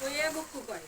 Коє бо купай.